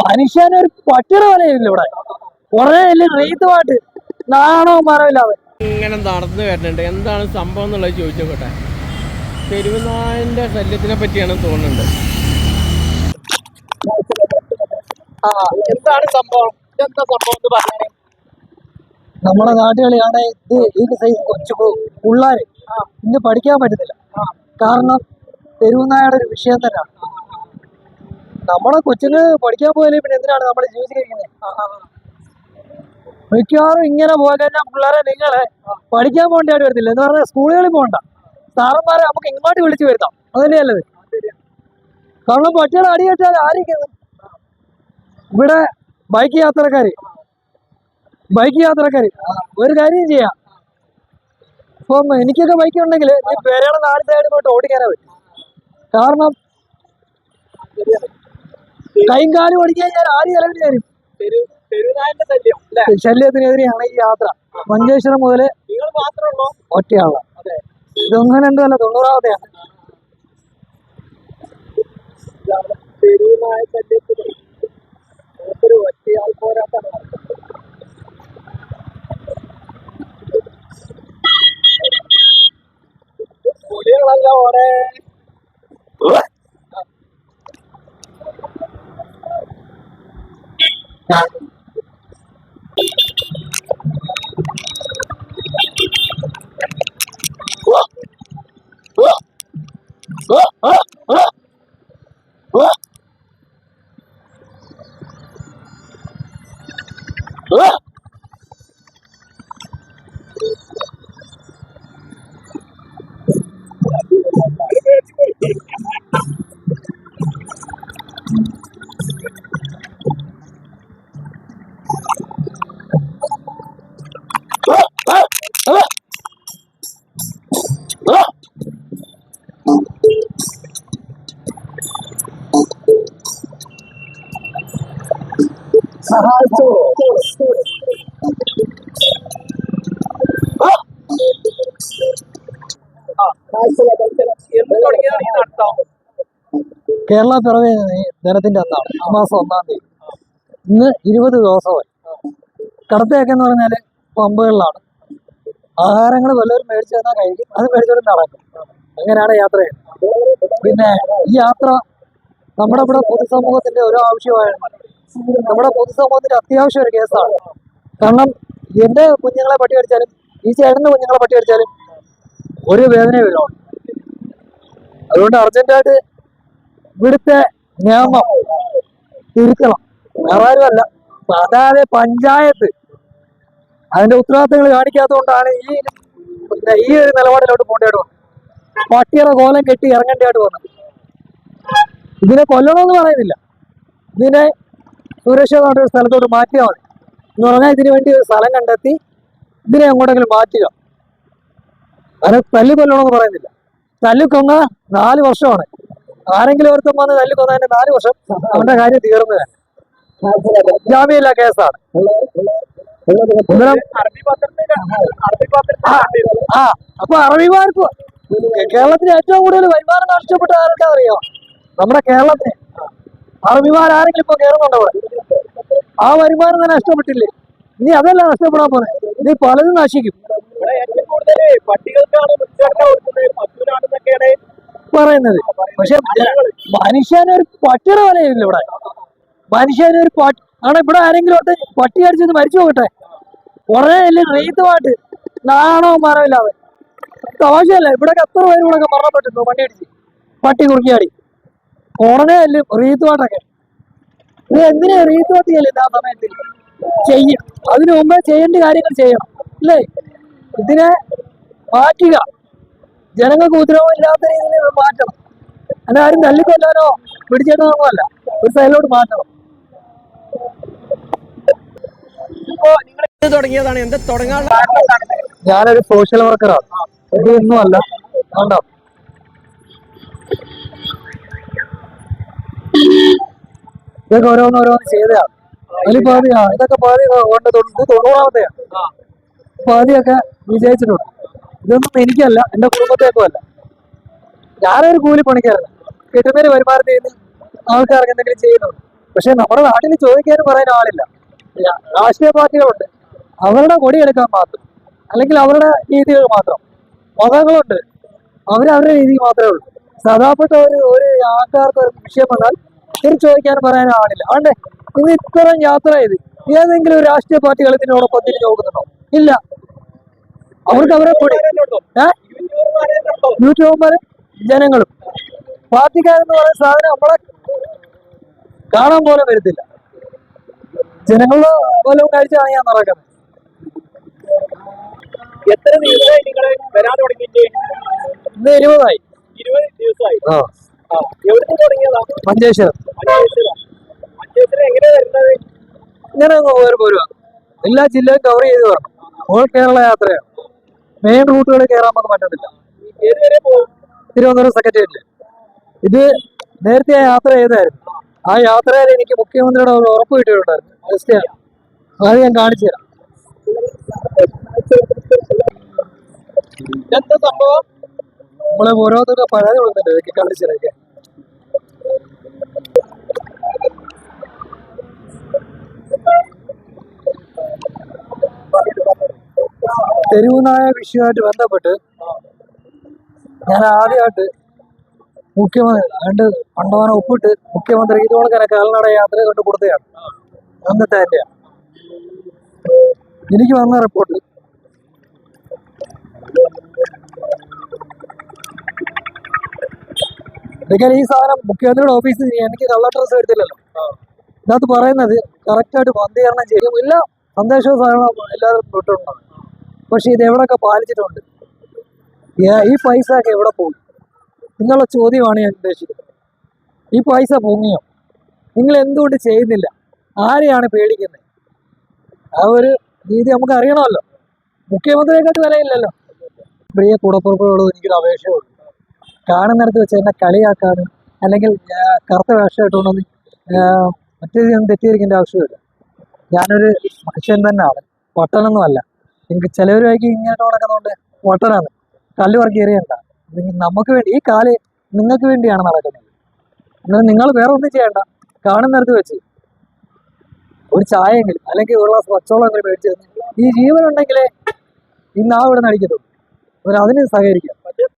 മനുഷ്യനൊരു പട്ടിയുടെ വിലയില്ല ഇവിടെ. കുറെ പാട്ട് നാണോ മറവില്ലാതെ ഇങ്ങനെ നടന്നു വരുന്നുണ്ട്. എന്താണ് സംഭവം എന്നുള്ളത് ചോദിച്ചോട്ടെ തെരുവുനായന്റെ ശല്യത്തിനെ പറ്റിയാണ് തോന്നുന്നുണ്ട്. ആ എന്താണ് സംഭവം? എന്താ സംഭവം എന്ന് പറഞ്ഞേ നമ്മുടെ നാട്ടുകളിയാണ് ഇത് ഈ സൈസ് കൊച്ചു പിള്ളേര് പിള്ളാര് ഇന്ന് പഠിക്കാൻ പറ്റുന്നില്ല. കാരണം തെരുവുനായുടെ ഒരു വിഷയം തന്നെയാണ്. നമ്മളെ കൊച്ചിന് പഠിക്കാൻ പോയാലേ പിന്നെ എന്തിനാണ് നമ്മളെ ജീവിച്ചിരിക്കുന്നത് മിക്കവാറും ഇങ്ങനെ പോകാൻ പിള്ളേരെ നിങ്ങളെ പഠിക്കാൻ പോകേണ്ടി വരത്തില്ല. എന്ന് പറഞ്ഞാൽ സ്കൂളുകളിൽ പോകണ്ട. സാറന്മാരെ നമുക്ക് ഇങ്ങോട്ട് വിളിച്ചു വരുത്താം. അതല്ലേ നല്ലത്? കാരണം പട്ടികളെ അടി കെട്ടാൽ ആരിക്കുന്നത് ഇവിടെ ബൈക്ക് യാത്രക്കാര്. ബൈക്ക് യാത്രക്കാര്. ഒരു കാര്യം ചെയ്യാം. ഇപ്പം എനിക്കൊക്കെ ബൈക്ക് ഉണ്ടെങ്കിൽ ഈ പെരയുടെ നാല് സൈഡ് പോയിട്ട് ഓടിക്കാനാ പറ്റും. കാരണം കൈയും കാലും ഓടിക്കാൻ ഞാൻ ആദ്യം അല്ലേ? ശല്യത്തിനെതിരെയാണ് ഈ യാത്ര. മഞ്ചേശ്വരം മുതൽ ഒറ്റയാള. ഇതൊന്നും രണ്ടും അല്ല തൊണ്ണൂറാമത്തെയാണ് തെരുവുനായ ശല്യത്തിന് ഒരു ഒറ്റയാൾ പോരാട്ടമാണ് പുലികളല്ല ഓടെ എന്ന് തുടങ്ങിയതാണ് ഈ കേരള പിറവി ദിനത്തിന്റെ അന്നാണ്. ഈ മാസം ഒന്നാം തീയതി. ഇന്ന് ഇരുപത് ദിവസമായി. കടത്തയൊക്കെ എന്ന് പറഞ്ഞാൽ പമ്പുകളിലാണ്. ആഹാരങ്ങൾ വല്ലവരും മേടിച്ചു തന്നാൽ കഴിക്കും. അത് മേടിച്ചവരും നടക്കും. അങ്ങനെയാണ് യാത്ര പിന്നെ ഈ യാത്ര നമ്മുടെ ഇവിടെ പൊതുസമൂഹത്തിന്റെ ഒരു ആവശ്യമാണ് നമ്മുടെ പൊതുസമൂഹത്തിന്റെ അത്യാവശ്യം ഒരു കേസാണ്. കാരണം എന്റെ കുഞ്ഞുങ്ങളെ പട്ടി കടിച്ചാലും ഈ ചേട്ടന്റെ കുഞ്ഞുങ്ങളെ പട്ടി കടിച്ചാലും ഒരു വേദന വരും അതുകൊണ്ട് അർജന്റായിട്ട് ഇവിടുത്തെ നിയമം തിരുത്തണം. വേറെ ആരുമല്ല അതായത് പഞ്ചായത്ത്. അതിന്റെ ഉത്തരവാദിത്തങ്ങൾ കാണിക്കാത്തതുകൊണ്ടാണ് ഈ ഈ ഒരു നിലപാടിലോട്ട് പോകേണ്ടതായിട്ട് വന്നത്. പട്ടിയുടെ കോലം കെട്ടി ഇറങ്ങേണ്ടതായിട്ട് വന്നത്. ഇതിനെ കൊല്ലണമെന്ന് പറയുന്നില്ല. ഇതിനെ സുരക്ഷിതമായിട്ട് ഒരു സ്ഥലത്തോട്ട് മാറ്റിയാൽ മതി. എന്ന് പറഞ്ഞാൽ ഇതിനു വേണ്ടി ഒരു സ്ഥലം കണ്ടെത്തി ഇതിനെ അങ്ങോട്ടെങ്കിലും മാറ്റുക. അത് തല്ലു കൊല്ലണമെന്ന് പറയുന്നില്ല. തല്ലിക്കൊന്ന നാല് വർഷമാണ്. ആരെങ്കിലും ഒരുത്തം വന്ന് തല്ലിക്കൊന്നതിന്റെ നാല് വർഷം അവന്റെ കാര്യം തീർന്നതാണ്. ജാമ്യമില്ല കേസാണ്. ആ അപ്പൊ അറബിമാർക്ക് കേരളത്തിന് ഏറ്റവും കൂടുതൽ വരുമാനം നഷ്ടപ്പെട്ട ആരൊക്കെ അറിയാം നമ്മുടെ കേരളത്തിന് അറബിമാർ ആരെങ്കിലും ഇപ്പൊ കേറുന്നുണ്ടോ ആ വരുമാനം തന്നെ നഷ്ടപ്പെട്ടില്ലേ? നീ അതല്ല നഷ്ടപ്പെടാൻ പോലെ നീ പലതും നശിക്കും. പറയുന്നത്. പക്ഷെ മനുഷ്യനൊരു പട്ടിയുടെ വിലയില്ല ഇവിടെ. മനുഷ്യനൊരു പട്ടി ആണ് ഇവിടെ ആരെങ്കിലും ഒട്ട് പട്ടി അടിച്ചത് മരിച്ചു പോകട്ടെ. കുറെ റീത്തുമായിട്ട് നാണോ മരമില്ലാതെ തമാശയല്ല. ഇവിടെ എത്ര പേര് ഇവിടെ മരണപ്പെട്ടിരുന്നു വണ്ടി അടിച്ച് പട്ടി കുറുക്കിയാടി കുറേ അല്ലേ? റീത്തുമായിട്ടൊക്കെ ഇത് എന്തിനാ റീസോർട്ട് ചെയ്യലില്ല ആ സമയത്തിൽ ചെയ്യും. അതിനു മുമ്പേ ചെയ്യേണ്ട കാര്യങ്ങൾ ചെയ്യണം. അല്ലേ? ഇതിനെ മാറ്റുക. ജനങ്ങൾക്ക് ഉത്തരവില്ലാത്ത രീതിയിൽ മാറ്റണം. അങ്ങനെ ആരും തല്ലിക്കൊല്ലാനോ പിടിച്ചേട്ടാനോ അല്ല ഒരു സൈഡിലോട്ട് മാറ്റണം. തുടങ്ങിയതാണ്? തുടങ്ങാനുള്ള? ഞാനൊരു സോഷ്യൽ വർക്കറാണ് ഇത് ഒന്നും അല്ല. കണ്ടോ? ഇതൊക്കെ ഓരോന്നോരോന്ന് ചെയ്തതാണ് അതിൽ പാതി ആ ഇതൊക്കെ പാതി കൊണ്ട്. പാതിയൊക്കെ വിജയിച്ചിട്ടുണ്ട്. ഇതൊന്നും എനിക്കല്ല എന്റെ കുടുംബത്തേക്കും അല്ല. ഞാനൊരു കൂലി പണിക്കാറില്ല കിട്ടുന്നതിന് വരുമാനത്തിൽ നിന്ന് ആൾക്കാർക്ക് എന്തെങ്കിലും ചെയ്യുന്നുണ്ട്. പക്ഷെ നമ്മുടെ നാട്ടിൽ ചോദിക്കാനും പറയാൻ ആളില്ല. രാഷ്ട്രീയ പാർട്ടികളുണ്ട്. അവരുടെ കൊടിയെടുക്കാൻ മാത്രം. അല്ലെങ്കിൽ അവരുടെ രീതികൾ മാത്രം. മതങ്ങളുണ്ട്. അവരവരുടെ രീതി മാത്രമേ ഉള്ളൂ. സാധാപ്പെട്ട ഒരു ഒരു ആൾക്കാർക്ക് ഒരു വിഷയം വന്നാൽ തിരിച്ചു ചോദിക്കാൻ പറയാനും ആളില്ല. അതുകൊണ്ട് ഇന്ന് ഇത്തരം യാത്ര ചെയ്ത് ഏതെങ്കിലും ഒരു രാഷ്ട്രീയ പാർട്ടികൾ ഇതിനോടൊപ്പം തിരിഞ്ഞു നോക്കുന്നുണ്ടോ ഇല്ല. അവർക്ക് അവരെ കൂടി? യൂട്യൂബർമാരും ജനങ്ങളും. പാർട്ടിക്കാരെന്ന് പറയുന്ന സാധനം നമ്മളെ കാണാൻ പോലെ വരുത്തില്ല. ജനങ്ങളുടെ വല്ലതും കാഴ്ചയാണ് ഞാൻ നടക്കുന്നത് എത്ര ദിവസമായി നിങ്ങളെ വരാൻ തുടങ്ങിയിട്ട്? ഇന്ന് ഇരുപതായി. ഇരുപത് ദിവസമായി. മഞ്ചേശ്വരം. ഇങ്ങനെ പോരുക എല്ലാ ജില്ലയും കവർ ചെയ്ത് വരണം. ഓൾ കേരള യാത്രയാണ്. മെയിൻ റൂട്ടുകൾ കയറാൻ നമുക്ക് പറ്റത്തില്ല. തിരുവനന്തപുരം സെക്രട്ടേറിയറ്റിൽ ഇത് നേരത്തെ ആ യാത്ര ചെയ്തായിരുന്നു. ആ യാത്രയിൽ എനിക്ക് മുഖ്യമന്ത്രിയുടെ ഒരു ഉറപ്പ് കിട്ടിയിട്ടുണ്ടായിരുന്നു. അത് ഞാൻ കാണിച്ചു തരാം. എന്താ സംഭവം? നമ്മളെ ഓരോരുത്തരുടെ പരാതി കൊടുക്കുന്നുണ്ട്. ഇതൊക്കെ കാണിച്ചു തരാം. തെരുവുനായ വിഷയമായിട്ട് ബന്ധപ്പെട്ട് ഞാൻ ആദ്യമായിട്ട് മുഖ്യമന്ത്രി രണ്ട് പണ്ടവനെ ഒപ്പിട്ട് മുഖ്യമന്ത്രി ഇതുപോലെ കാൽനട യാത്ര കൊണ്ട് കൊടുത്തതാണ്. അന്നത്തെ എന്റെ. എനിക്ക് വന്ന റിപ്പോർട്ട് ഇതൊക്കെ ഈ സാധനം മുഖ്യമന്ത്രിയുടെ ഓഫീസിൽ എനിക്ക് കള്ള ഡ്രസ് എടുത്തില്ലല്ലോ. ഇതിനകത്ത് പറയുന്നത് കറക്റ്റായിട്ട് വന്ധീകരണം ചെയ്യും. എല്ലാ സന്ദേശവും സാധനവും എല്ലാവരും തൊട്ടുണ്ടാവും പക്ഷെ ഇത് എവിടെയൊക്കെ പാലിച്ചിട്ടുണ്ട്? ഈ പൈസ ഒക്കെ എവിടെ പോയി എന്നുള്ള ചോദ്യമാണ് ഞാൻ ഉദ്ദേശിക്കുന്നത്. ഈ പൈസ പൊങ്ങിയോ? നിങ്ങൾ എന്തുകൊണ്ട് ചെയ്യുന്നില്ല? ആരെയാണ് പേടിക്കുന്നത്? ആ ഒരു രീതി നമുക്ക് അറിയണമല്ലോ. മുഖ്യമന്ത്രിയെക്കാട്ട് വിലയില്ലല്ലോ. പ്രിയ കൂടപ്പുറപ്പുകളോട് എനിക്കൊരു അപേക്ഷയുള്ളൂ കാണുന്നിടത്ത് വെച്ച് എന്നെ കളിയാക്കാനും അല്ലെങ്കിൽ കറുത്ത വേഷം ഇട്ടുകൊണ്ടൊന്നും മറ്റേ തെറ്റിയിരിക്കേണ്ട ആവശ്യമില്ല. ഞാനൊരു മനുഷ്യൻ തന്നെയാണ്. പൊട്ടനൊന്നുമല്ല നിങ്ങൾക്ക് ചിലവരുമായി ഇങ്ങനെ നടക്കുന്നതുകൊണ്ട് പൊട്ടനാണ് കല്ല് പറക്കി എറിയണ്ട. നമുക്ക് വേണ്ടി ഈ കാൽ നിങ്ങൾക്ക് വേണ്ടിയാണ് നടക്കുന്നത്. എന്നാൽ നിങ്ങൾ വേറെ ഒന്നും ചെയ്യണ്ട. കാണുന്നിടത്ത് വെച്ച്. ഒരു ചായയെങ്കിലും അല്ലെങ്കിൽ ഒരു ഗ്ലാസ് പച്ചവെള്ളമെങ്കിലും മേടിച്ച് മേടിച്ചു ഈ ജീവനുണ്ടെങ്കിലേ ഇന്ന് ആ ഇവിടെ നടിക്കത്തുള്ളൂ അവർ സഹകരിക്കാം.